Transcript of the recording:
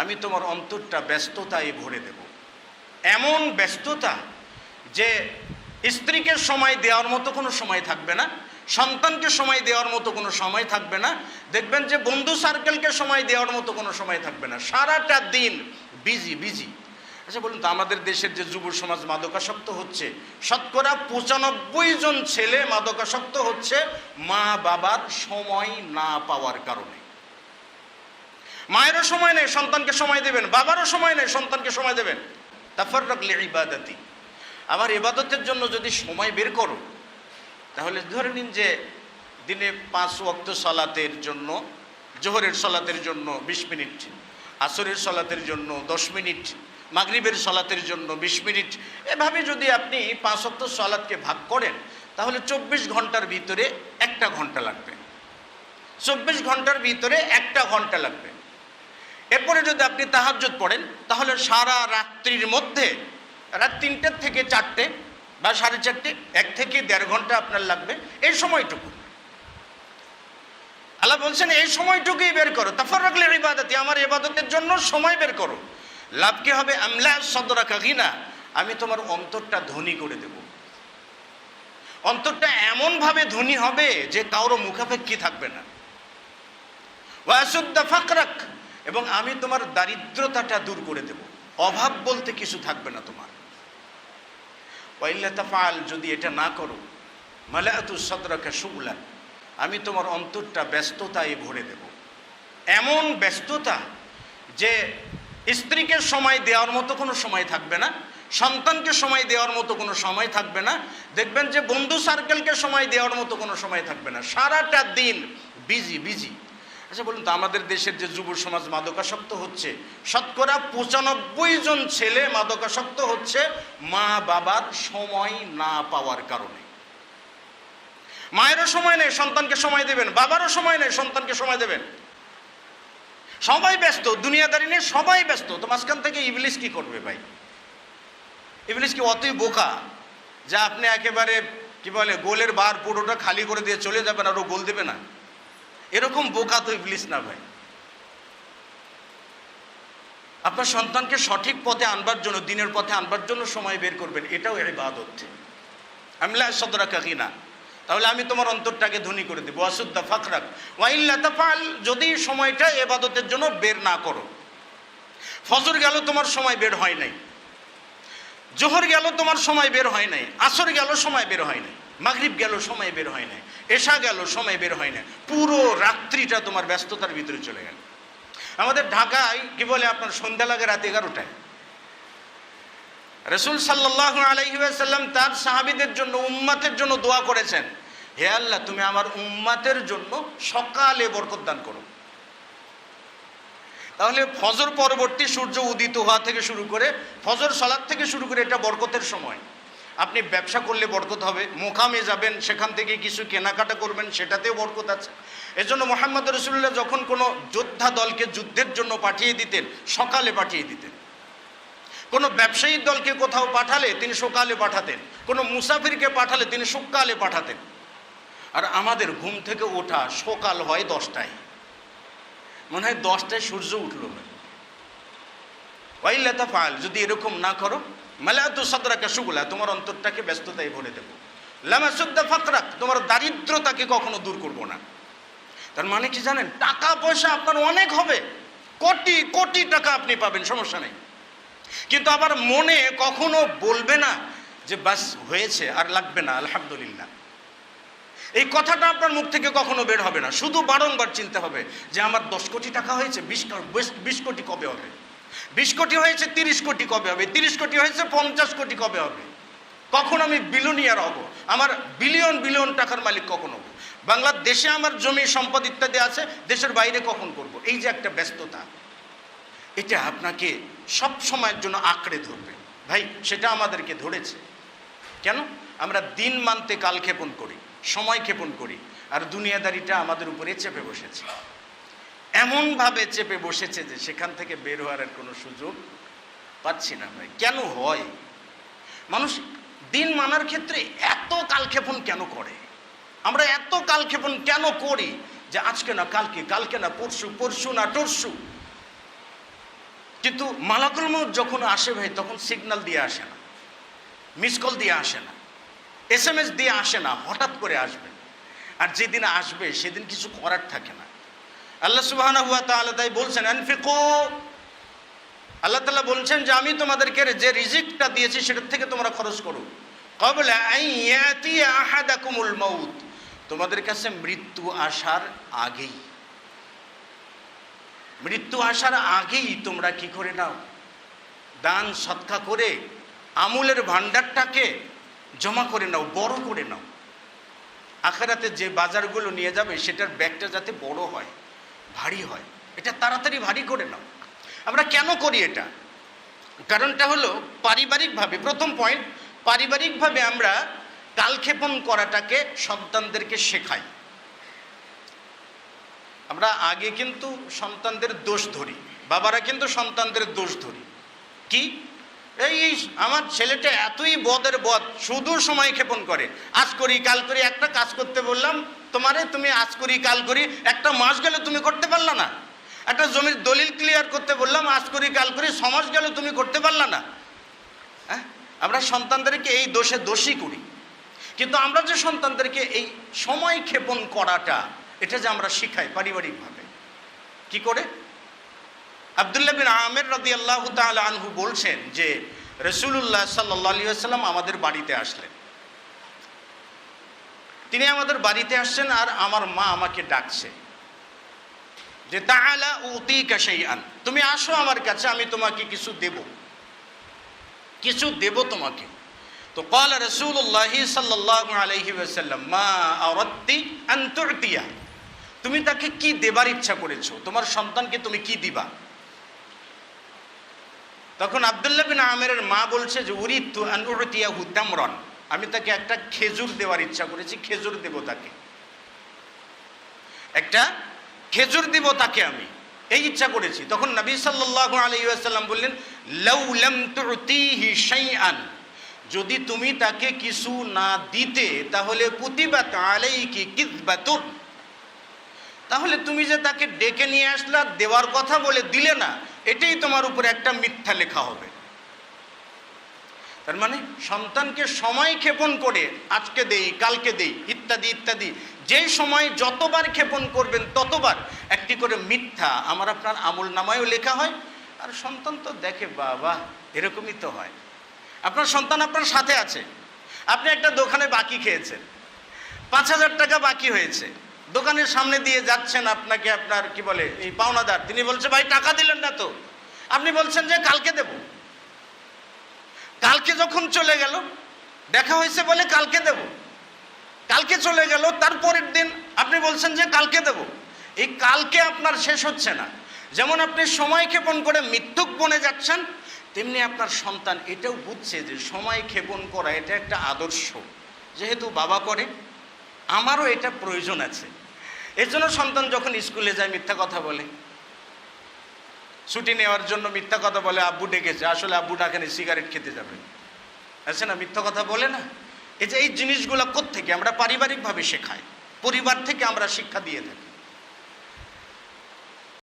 আমি তোমার অন্তরটা ব্যস্ততায় ভরে দেব। এমন ব্যস্ততা যে স্ত্রীকে সময় দেওয়ার মতো কোনো সময় থাকবে না, সন্তানকে সময় দেওয়ার মতো কোনো সময় থাকবে না, দেখবেন যে বন্ধু সার্কেলকে সময় দেওয়ার মতো কোনো সময় থাকবে না। সারাটা দিন বিজি বিজি আচ্ছা বলুন তো, আমাদের দেশের যে যুব সমাজ মাদকাসক্ত হচ্ছে, শতকরা পঁচানব্বই জন ছেলে মাদকাসক্ত হচ্ছে মা বাবার সময় না পাওয়ার কারণে। মায়েরও সময় নেই, সন্তানকে সময় দেবেন, বাবারও সময় নেই, সন্তানকে সময় দেবেন। তাফার রাখলে ইবাদাতি। আবার ইবাদতের জন্য যদি সময় বের করো, তাহলে ধরে নিন যে দিনে পাঁচ ওয়াক্ত সলাতের জন্য, জোহরের সলাতের জন্য বিশ মিনিট, আসরের সলাতের জন্য দশ মিনিট, মাগরিবের সলাতের জন্য বিশ মিনিট, এভাবে যদি আপনি পাঁচ ওয়াক্ত সলাদকে ভাগ করেন, তাহলে চব্বিশ ঘণ্টার ভিতরে একটা ঘণ্টা লাগবে। চব্বিশ ঘণ্টার ভিতরে একটা ঘণ্টা লাগবে। এরপরে যদি আপনি তাহাজ্জুদ পড়েন, তাহলে সারা রাত্রির মধ্যে, রাত তিনটের থেকে চারটে বা সাড়ে চারটে, এক থেকে দেড় ঘণ্টা আপনার লাগবে এই সময়টুকু। আল্লাহ বলছেন, এই সময়টুকুই বের করো। তাফর রাখলে ইবাদতি, আমার ইবাদতের জন্য সময় বের করো। লাভ কি হবে? আমলা সদরা কাকিনা আমি তোমার অন্তরটা ধনী করে দেব। অন্তরটা এমনভাবে ধনী হবে যে কারও মুখাপেক্ষী থাকবে না। ওয়াসুদ্দা ফাকরাক এবং আমি তোমার দারিদ্রতাটা দূর করে দেব। অভাব বলতে কিছু থাকবে না তোমার। ওয়াইল্লাতাফাল যদি এটা না করো মালে মালায়াতু সদরাকা শুগলা আমি তোমার অন্তরটা ব্যস্ততায় ভরে দেব। এমন ব্যস্ততা যে স্ত্রীকে সময় দেওয়ার মতো কোনো সময় থাকবে না, সন্তানকে সময় দেওয়ার মতো কোনো সময় থাকবে না, দেখবেন যে বন্ধু সার্কেলকে সময় দেওয়ার মতো কোনো সময় থাকবে না। সারাটা দিন বিজি বিজি আচ্ছা বলুন তো, আমাদের দেশের যে যুব সমাজ মাদকাসক্ত হচ্ছে, শতকরা পঁচানব্বই জন ছেলে মাদকাসক্ত হচ্ছে মা বাবার সময় না পাওয়ার কারণে। মায়েরও সময় নেই, সন্তানকে সময় দেবেন, বাবারও সময় নেই, সন্তানকে সময় দেবেন। সবাই ব্যস্ত, দুনিয়াদারি নিয়ে সবাই ব্যস্ত, তো মাঝখান থেকে ইবলিশ কি করবে ভাই? ইবলিশ কি অতই বোকা, যা আপনি একেবারে, কি বলে, গোলের বার পুরোটা খালি করে দিয়ে চলে যাবেন আর ও গোল দেবে না? এরকম বোকা তো ইবলিশ না ভাই। আপনার সন্তানকে সঠিক পথে আনবার জন্য, দিনের পথে আনবার জন্য সময় বের করবেন, এটাও এর আমি আমলা সদরা কাকিনা তাহলে আমি তোমার অন্তরটাকে ধনী করে দেবো। অশুদ্ধা ফাকরাক। ওয়াইল্লা তাফাল যদি সময়টা এবাদতের জন্য বের না করো। ফজর গেল তোমার সময় বের হয় নাই। জোহর গেল তোমার সময় বের হয় নাই। আসর গেল সময় বের হয় নাই। মাগরিব গেল, সময় বের হয় নাই। এশা গেল, সময় বের হয় না পুরো রাত্রিটা তোমার ব্যস্ততার ভিতরে চলে গেল। আমাদের ঢাকায় কি বলে আপনার, সন্ধ্যা লাগে রাত এগারোটায়। রসুল সাল্লাহ আলহিসাল্লাম তার সাহাবিদের জন্য, উম্মাতের জন্য দোয়া করেছেন, হে আল্লাহ, তুমি আমার উম্মাতের জন্য সকালে বরকত দান করো। তাহলে ফজর পরবর্তী সূর্য উদিত হওয়া থেকে শুরু করে, ফজর সলাদ থেকে শুরু করে এটা বরকতের সময়। আপনি ব্যবসা করলে বরকত হবে, মোকামে যাবেন, সেখান থেকে কিছু কেনাকাটা করবেন, সেটাতেও বরকত আছে। এজন্য মোহাম্মদ রসুল্লাহ যখন কোনো যোদ্ধা দলকে যুদ্ধের জন্য পাঠিয়ে দিতেন, সকালে পাঠিয়ে দিতেন। কোনো ব্যবসায়িক দলকে কোথাও পাঠালে তিনি সকালে পাঠাতেন, কোনো মুসাফিরকে পাঠালে তিনি সকালে পাঠাতেন। আর আমাদের ঘুম থেকে ওঠা সকাল হয় দশটায়। মনে হয় দশটায় সূর্য উঠল। ওয়াইল্লাতা ফাল যদি এরকম না করো মালায়াতু সদরাকা সুগুলা, তোমার অন্তরটাকে ব্যস্ততায় ভরে দেবো। লামাসুদ্দা ফাকরাক, তোমার দারিদ্রতাকে কখনো দূর করব না। তার মানে কি জানেন? টাকা পয়সা আপনার অনেক হবে। কোটি কোটি টাকা আপনি পাবেন, সমস্যা নেই। কিন্তু আবার মনে কখনো বলবে না যে, বাস, হয়েছে, আর লাগবে না, আলহামদুলিল্লাহ। এই কথাটা আপনার মুখ থেকে কখনো বের হবে না। শুধু বারংবার চিনতে হবে যে, আমার দশ কোটি টাকা হয়েছে বিশ বিশ কোটি কবে হবে? বিশ কোটি হয়েছে, তিরিশ কোটি কবে হবে? তিরিশ কোটি হয়েছে, পঞ্চাশ কোটি কবে হবে? কখন আমি বিলিয়নিয়ার হব? আমার বিলিয়ন বিলিয়ন টাকার মালিক কখন হব? বাংলাদেশে আমার জমি, সম্পদ ইত্যাদি আছে, দেশের বাইরে কখন করব? এই যে একটা ব্যস্ততা। এটা আপনাকে সব সময়ের জন্য আঁকড়ে ধরবে। ভাই, সেটা আমাদেরকে ধরেছে। কেন? আমরা দিন মানতে কাল ক্ষেপণ করি, সময় ক্ষেপণ করি, আর দুনিয়াদারিটা আমাদের উপরে চেপে বসেছে। এমনভাবে চেপে বসেছে যে সেখান থেকে বের হওয়ার কোনো সুযোগ পাচ্ছি না ভাই কেন হয়? মানুষ দিন মানার ক্ষেত্রে এত কালক্ষেপণ কেন করে? আমরা এত কালক্ষেপণ কেন করি যে আজকে না, কালকে কালকে না, পরশু পরশু না, টরশু? কিন্তু মালাকুল যখন আসে ভাই, তখন সিগন্যাল দিয়ে আসে না, মিস কল দিয়ে আসে না, এস এম এস দিয়ে আসে না, হঠাৎ করে আসবে। আর যেদিন আসবে, সেদিন কিছু করার থাকে না। আল্লাহ সুবাহ তাই বলছেন, আনফিকো। আল্লাহ তালা বলছেন যে, আমি তোমাদেরকে যে রিজিকটা দিয়েছি, সেটার থেকে তোমরা খরচ করো। কবলা তোমাদের কাছে মৃত্যু আসার আগেই, মৃত্যু আসার আগেই তোমরা কি করে নাও? দান, সৎকা করে আমুলের ভাণ্ডারটাকে জমা করে নাও, বড় করে নাও। আখেরাতে যে বাজারগুলো নিয়ে যাবে, সেটার ব্যাগটা যাতে বড় হয়। ভারী হয়। এটা তাড়াতাড়ি ভারী করে নাও। আমরা কেন করি এটা? কারণটা হলো পারিবারিকভাবে, প্রথম পয়েন্ট পারিবারিকভাবে আমরা কালক্ষেপণ করাটাকে সন্তানদেরকে শেখাই। আমরা আগে কিন্তু সন্তানদের দোষ ধরি, বাবারা কিন্তু সন্তানদের দোষ ধরি। কি? এই আমার ছেলেটা এতই বদের বদ শুধু সময় ক্ষেপণ করে। আজ করি, কাল করি, একটা কাজ করতে বললাম, তোমারে তুমি আজ করি, কাল করি, একটা মাস গেলে তুমি করতে পারলা না। একটা জমির দলিল ক্লিয়ার করতে বললাম, আজ করি, কাল করি সমাজ গেল তুমি করতে পারলা না। হ্যাঁ? আমরা সন্তানদেরকে এই দোষে দোষী করি। কিন্তু আমরা যে সন্তানদেরকে এই সময় ক্ষেপণ করাটা, এটা যে আমরা শিখাই পারিবারিকভাবে, কি করে? আবদুল্লাহ বিন আমের রাদি আল্লাহ আনহু বলছেন যে রসুল্লাহ সাল্লাহ সাল্লাম আমাদের বাড়িতে আসলেন। তিনি আমাদের বাড়িতে আসছেন আর আমার মা আমাকে ডাকছে। যে তাহলা উতি কাশাই আন তুমি আসো আমার কাছে, আমি তোমাকে কিছু দেব। কিছু দেব তোমাকে। তো কল রসুল্লাহ সাল্লাহ মা আন্তর্তিয়া তুমি তাকে কি দেবার ইচ্ছা করেছ? তোমার সন্তানকে তুমি কি দিবা? তখন আবদুল্লাহ বিন আমেরের মা বলছে যে, উরিতু আনুরতিয়া হুতামরন আমি তাকে একটা খেজুর দেওয়ার ইচ্ছা করেছি, খেজুর দেব তাকে। একটা খেজুর দিব তাকে আমি, এই ইচ্ছা করেছি। তখন নবী সাল্লাহ আলাইসাল্লাম বললেন লৌলম তুতিহি শাইআন। যদি তুমি তাকে কিছু না দিতে, তাহলে পুতিবাত আলাইকি কিদবাতুন। তাহলে তুমি যে তাকে ডেকে নিয়ে আসলা, দেওয়ার কথা বলে দিলে না এটাই তোমার উপরে একটা মিথ্যা লেখা হবে। তার মানে সন্তানকে সময় ক্ষেপণ করে আজকে দেই, কালকে দেই, ইত্যাদি ইত্যাদি। যেই সময় যতবার ক্ষেপণ করবেন ততবার একটি করে মিথ্যা আমার আপনার আমল নামায়ও লেখা হয়, আর সন্তান তো দেখে, বাবা, এরকমই তো হয়। আপনার সন্তান আপনার সাথে আছে। আপনি একটা দোকানে বাকি খেয়েছেন। পাঁচ হাজার টাকা বাকি হয়েছে। দোকানের সামনে দিয়ে যাচ্ছেন আপনাকে আপনার কি বলে, এই পাওনাদার। তিনি বলছে, ভাই, টাকা দিলেন না তো। আপনি বলছেন যে কালকে দেব। কালকে যখন চলে গেল, দেখা হয়েছে বলে কালকে দেব। কালকে চলে গেল তারপরের দিন আপনি বলছেন যে কালকে দেব। এই কালকে আপনার শেষ হচ্ছে না। যেমন আপনি সময় ক্ষেপণ করে মৃত্যুক বনে যাচ্ছেন, তেমনি আপনার সন্তান এটাও বুঝছে যে সময় ক্ষেপণ করা এটা একটা আদর্শ। যেহেতু বাবা করে, আমারও এটা প্রয়োজন আছে। এর জন্য সন্তান যখন স্কুলে যায়, মিথ্যা কথা বলে। ছুটি নেওয়ার জন্য মিথ্যা কথা বলে, আব্বু ডেকেছে, আসলে আব্বু ডাকেনি সিগারেট খেতে যাবে। আছে না? মিথ্যা কথা বলে না? এই যে এই জিনিসগুলো থেকে আমরা পারিবারিকভাবে শেখাই। পরিবার থেকে আমরা শিক্ষা দিয়ে থাকি।